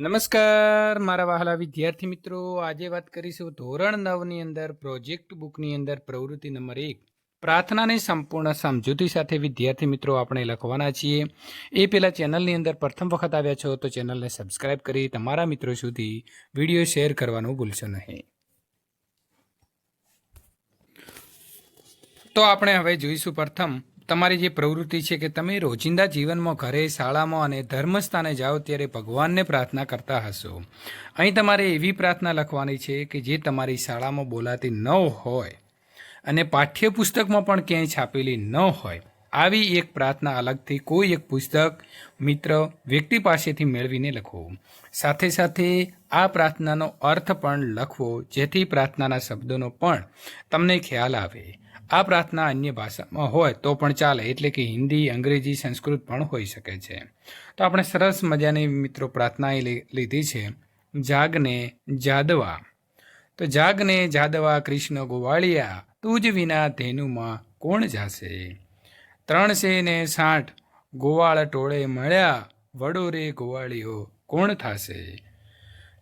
નમસ્કાર, મારા વહાલા વિદ્યાર્થી મિત્રો. આજે વાત કરીશું ધોરણ નવની અંદર, પ્રોજેક્ટ બુકની અંદર પ્રવૃત્તિ નંબર એક. પ્રાર્થનાની સંપૂર્ણ સમજૂતી સાથે વિદ્યાર્થી મિત્રો આપણે લખવાના છીએ. એ પહેલાં ચેનલની અંદર પ્રથમ વખત આવ્યા છો તો ચેનલને સબસ્ક્રાઇબ કરી તમારા મિત્રો સુધી વીડિયો શેર કરવાનું ભૂલશો નહીં. તો આપણે હવે જોઈશું પ્રથમ તમારી જે પ્રવૃત્તિ છે કે તમે રોજિંદા જીવનમાં ઘરે, શાળામાં અને ધર્મસ્થાને જાઓ ત્યારે ભગવાનને પ્રાર્થના કરતા હશો. અહીં તમારે એવી પ્રાર્થના લખવાની છે કે જે તમારી શાળામાં બોલાતી ન હોય અને પાઠ્યપુસ્તકમાં પણ ક્યાંય છાપેલી ન હોય. આવી એક પ્રાર્થના અલગથી કોઈ એક પુસ્તક, મિત્ર, વ્યક્તિ પાસેથી મેળવીને લખો. સાથે સાથે આ પ્રાર્થનાનો અર્થ પણ લખવો, જેથી પ્રાર્થનાના શબ્દોનો પણ તમને ખ્યાલ આવે. આ પ્રાર્થના અન્ય ભાષામાં હોય તો પણ ચાલે, એટલે કે હિન્દી, અંગ્રેજી, સંસ્કૃત પણ હોઈ શકે છે. તો આપણે સરસ મજાની મિત્રો પ્રાર્થના લીધી છે. જાગને જાદવા. તો જાગને જાદવા કૃષ્ણ ગોવાળિયા તું જ વિના ધેનુમાં કોણ જાશે? ત્રણસે ને સાઠ, ગોવાળ ટોળે મળ્યા વડો રે ગોવાળિયો કોણ થાશે?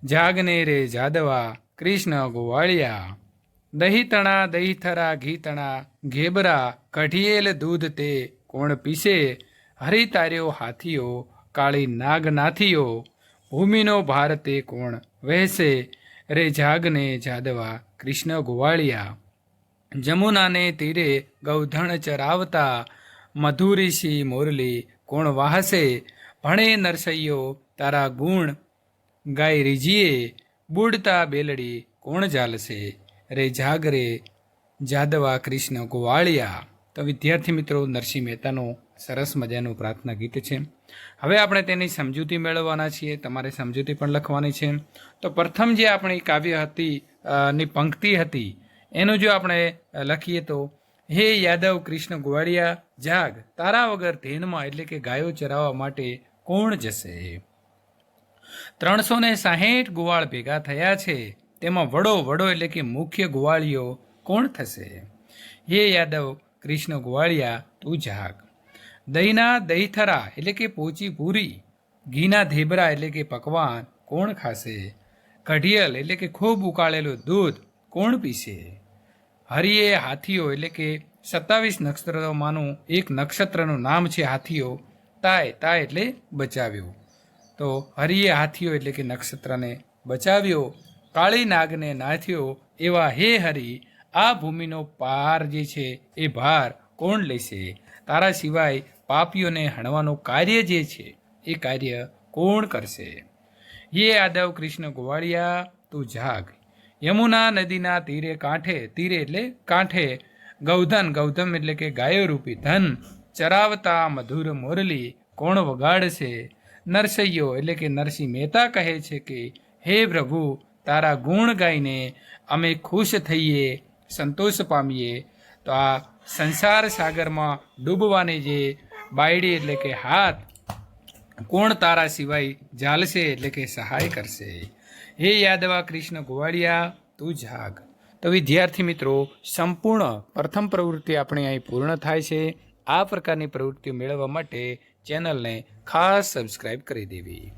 જાગને રે જાદવા, કૃષ્ણ ગોવાળિયા. દહીં તણા દહીં થરા ઘી તણા ઘેબરા, કઢિયેલ દૂધ તે કોણ પીસે? હરી તાર્યો હાથીઓ, કાળી નાગ નાથીઓ ભૂમિનો ભાર તે કોણ વહેશે રે જાગને જાદવા કૃષ્ણ ગોવાળિયા, જમુનાને તીરે ગૌધણ ચરાવતા મધુરીશી મોરલી કોણ વાહશે ભણે નરસૈયો તારા ગુણ, ગાય રીજીએ, બુડતા બેલડી કોણ જાલશે રે જાગરે જાદવા કૃષ્ણ ગોવાળિયા. તો વિદ્યાર્થી મિત્રો, નરસિંહ મહેતાનું સરસ મજાનું પ્રાર્થના ગીત છે. હવે આપણે તેની સમજૂતી મેળવવાના છીએ. તમારે સમજૂતી પણ લખવાની છે. તો પ્રથમ જે આપણી કાવ્ય હતી ની પંક્તિ હતી, એનું જો આપણે લખીએ તો, હે યાદવ કૃષ્ણ ગોવાળિયા, જાગ. તારા વગર ધેનમાં એટલે કે ગાયો ચરાવવા માટે કોણ જશે? ત્રણસો ને સાહીઠ ગોવાળ ભેગા થયા છે. તેમાં વડો વડો એટલે કે મુખ્ય ગુવાળીઓ કોણ થશે? હે યાદવ, કૃષ્ણ ગુવાળિયા, તું જાગ. દહીંના દહીથરા એટલે કે પોચી પૂરી. ઘીના ધેબરા એટલે કે પકવાન કોણ ખાશે? કઢિયલ એટલે કે ખૂબ ઉકાળેલું દૂધ કોણ પીશે? હરિએ હાથીઓ એટલે કે સત્તાવીસ નક્ષત્રોમાંનું એક નક્ષત્રનું નામ છે હાથીઓ. તાય તાય એટલે બચાવ્યો. તો હરિએ હાથીઓ એટલે કે નક્ષત્રને બચાવ્યો. કાળી નાગને નાથ્યો એવા હે હરિ, આ ભૂમિનો પાર જે છે એ ભાર કોણ લેશે? તારા સિવાય પાપીઓને હણવાનું કાર્ય જે છે એ કાર્ય કોણ કરશે? યે યાદવ કૃષ્ણ ગોવાળિયા, તું જાગ. યમુના નદીના તીરે કાંઠે, તીરે એટલે કાંઠે. ગૌધન ગૌધમ એટલે કે ગાયો રૂપી ધન. ચરાવતા મધુર મોરલી કોણ વગાડશે? નરસૈયો એટલે કે નરસિંહ મહેતા કહે છે કે, હે પ્રભુ તારા ગુણ ગાઈને અમે ખુશ થઈએ, સંતોષ પામીએ. તો આ સંસાર સાગરમાં ડૂબવાની જે બાયડી એટલે કે હાથ, કોણ તારા સિવાય ઝાલશે એટલે કે સહાય કરશે. હે યાદવા કૃષ્ણ ગોવાળિયા, તું જાગ. તો વિદ્યાર્થી મિત્રો, સંપૂર્ણ પ્રથમ પ્રવૃત્તિ આપણી અહીં પૂર્ણ થાય છે. આ પ્રકારની પ્રવૃત્તિઓ મેળવવા માટે ચેનલને ખાસ સબસ્ક્રાઈબ કરી દેવી.